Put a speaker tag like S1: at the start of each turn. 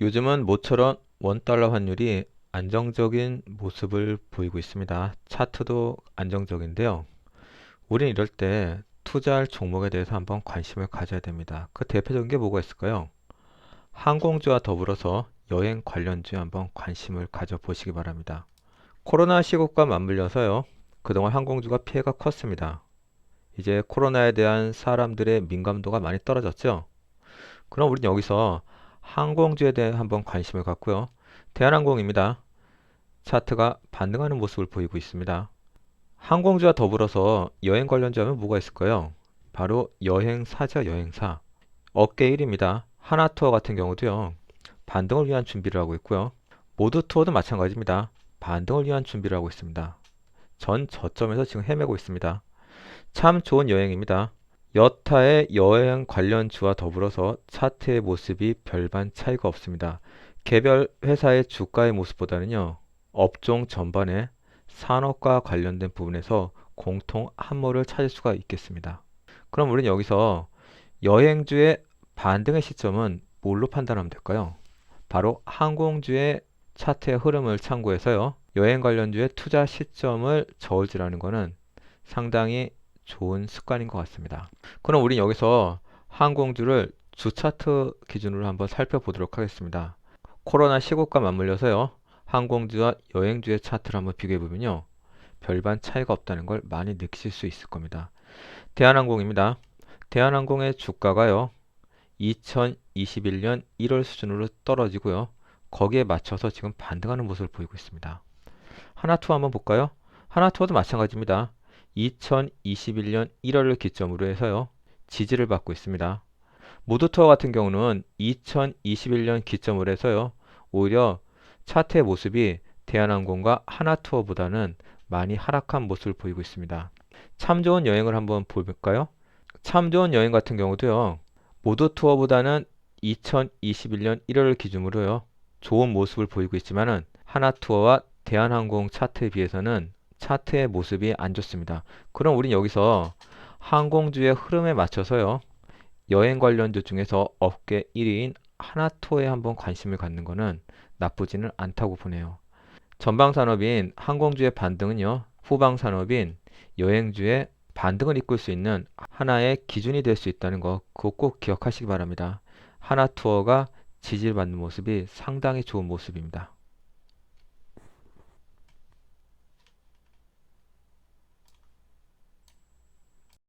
S1: 요즘은 모처럼 원달러 환율이 안정적인 모습을 보이고 있습니다. 차트도 안정적인데요. 우린 이럴 때 투자할 종목에 대해서 한번 관심을 가져야 됩니다. 그 대표적인 게 뭐가 있을까요? 항공주와 더불어서 여행 관련주에 한번 관심을 가져보시기 바랍니다. 코로나 시국과 맞물려서요. 그동안 항공주가 피해가 컸습니다. 이제 코로나에 대한 사람들의 민감도가 많이 떨어졌죠. 그럼 우린 여기서 항공주에 대해 한번 관심을 갖고요. 대한항공입니다. 차트가 반등하는 모습을 보이고 있습니다. 항공주와 더불어서 여행 관련주 하면 뭐가 있을까요? 바로 여행사죠, 여행사. 어깨 1입니다. 하나투어 같은 경우도요. 반등을 위한 준비를 하고 있고요. 모두투어도 마찬가지입니다. 반등을 위한 준비를 하고 있습니다. 전 저점에서 지금 헤매고 있습니다. 참 좋은 여행입니다. 여타의 여행 관련주와 더불어서 차트의 모습이 별반 차이가 없습니다. 개별 회사의 주가의 모습보다는요, 업종 전반의 산업과 관련된 부분에서 공통 함몰을 찾을 수가 있겠습니다. 그럼 우리는 여기서 여행주의 반등의 시점은 뭘로 판단하면 될까요? 바로 항공주의 차트의 흐름을 참고해서요, 여행 관련주의 투자 시점을 저울질하는 것은 상당히 좋은 습관인 것 같습니다. 그럼 우린 여기서 항공주를 주 차트 기준으로 한번 살펴보도록 하겠습니다. 코로나 시국과 맞물려서요. 항공주와 여행주의 차트를 한번 비교해 보면요. 별반 차이가 없다는 걸 많이 느끼실 수 있을 겁니다. 대한항공입니다. 대한항공의 주가가요. 2021년 1월 수준으로 떨어지고요. 거기에 맞춰서 지금 반등하는 모습을 보이고 있습니다. 하나투어 한번 볼까요? 하나투어도 마찬가지입니다. 2021년 1월을 기점으로 해서요. 지지를 받고 있습니다. 모두투어 같은 경우는 2021년 기점으로 해서요. 오히려 차트의 모습이 대한항공과 하나투어보다는 많이 하락한 모습을 보이고 있습니다. 참 좋은 여행을 한번 볼까요? 참 좋은 여행 같은 경우도요. 모두투어보다는 2021년 1월 기준으로요. 좋은 모습을 보이고 있지만은 하나투어와 대한항공 차트에 비해서는 차트의 모습이 안 좋습니다. 그럼 우린 여기서 항공주의 흐름에 맞춰서요. 여행 관련주 중에서 업계 1위인 하나투어에 한번 관심을 갖는 것은 나쁘지는 않다고 보네요. 전방 산업인 항공주의 반등은요. 후방 산업인 여행주의 반등을 이끌 수 있는 하나의 기준이 될 수 있다는 거 그거 꼭 기억하시기 바랍니다. 하나투어가 지지를 받는 모습이 상당히 좋은 모습입니다.